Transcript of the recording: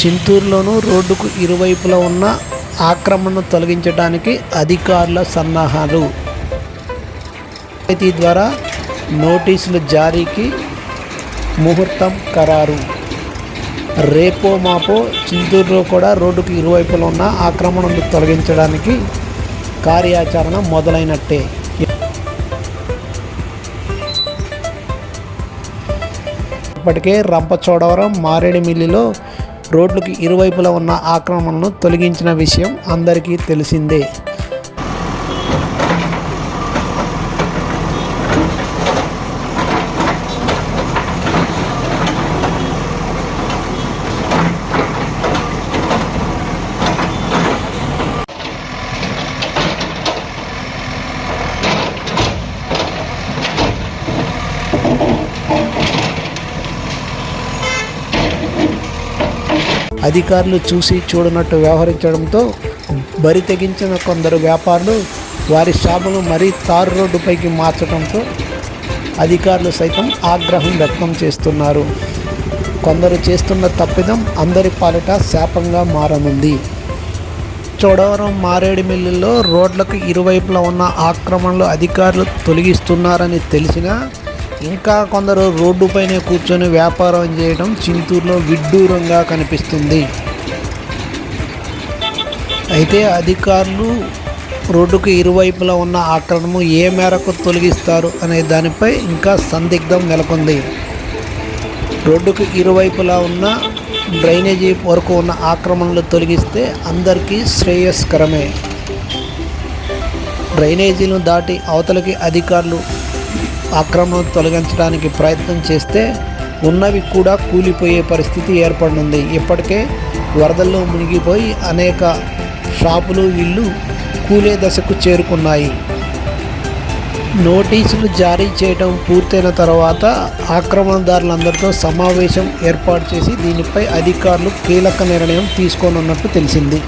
చింతూరులోనూ రోడ్డుకు ఇరువైపులా ఉన్న ఆక్రమణను తొలగించడానికి అధికారుల సన్నాహాలు. పంచాయతీ ద్వారా నోటీసుల జారీకి ముహూర్తం ఖరారు. రేపో మాపో చింతూరులో కూడా రోడ్డుకు ఇరువైపులా ఉన్న ఆక్రమణను తొలగించడానికి కార్యాచరణ మొదలైనట్టే. ఇప్పటికే రంపచోడవరం మారేడుమిల్లిలో రోడ్లకు ఇరువైపులా ఉన్న ఆక్రమణను తొలగించిన విషయం అందరికీ తెలిసిందే. అధికారులు చూసి చూడనట్టు వ్యవహరించడంతో బరి తెగించిన కొందరు వ్యాపారులు వారి షాపును మరీ తారు రోడ్డుపైకి మార్చడంతో అధికారులు సైతం ఆగ్రహం వ్యక్తం చేస్తున్నారు. కొందరు చేస్తున్న తప్పిదం అందరి పాలిట శాపంగా మారనుంది. చోడవరం మారేడుమిల్లులో రోడ్లకు ఇరువైపులా ఉన్న ఆక్రమణలు అధికారులు తొలగిస్తున్నారని తెలిసినా ఇంకా కొందరు రోడ్డుపైనే కూర్చొని వ్యాపారం చేయడం చింతూరులో విడ్డూరంగా కనిపిస్తుంది. అయితే అధికారులు రోడ్డుకు ఇరువైపులా ఉన్న ఆక్రమణము ఏ మేరకు తొలగిస్తారు అనే దానిపై ఇంకా సందిగ్ధం నెలకొంది. రోడ్డుకు ఇరువైపులా ఉన్న డ్రైనేజీ వరకు ఉన్న ఆక్రమణలు తొలగిస్తే అందరికీ శ్రేయస్కరమే. డ్రైనేజీలను దాటి అవతలకి అధికారులు ఆక్రమణ తొలగించడానికి ప్రయత్నం చేస్తే ఉన్నవి కూడా కూలిపోయే పరిస్థితి ఏర్పడనుంది ఇప్పటికే వరదల్లో మునిగిపోయి అనేక షాపులు ఇల్లు కూలే దశకు చేరుకున్నాయి. నోటీసులు జారీ చేయడం పూర్తయిన తర్వాత ఆక్రమణదారులందరితో సమావేశం ఏర్పాటు చేసి దీనిపై అధికారులు కీలక నిర్ణయం తీసుకోనున్నట్టు తెలిసింది.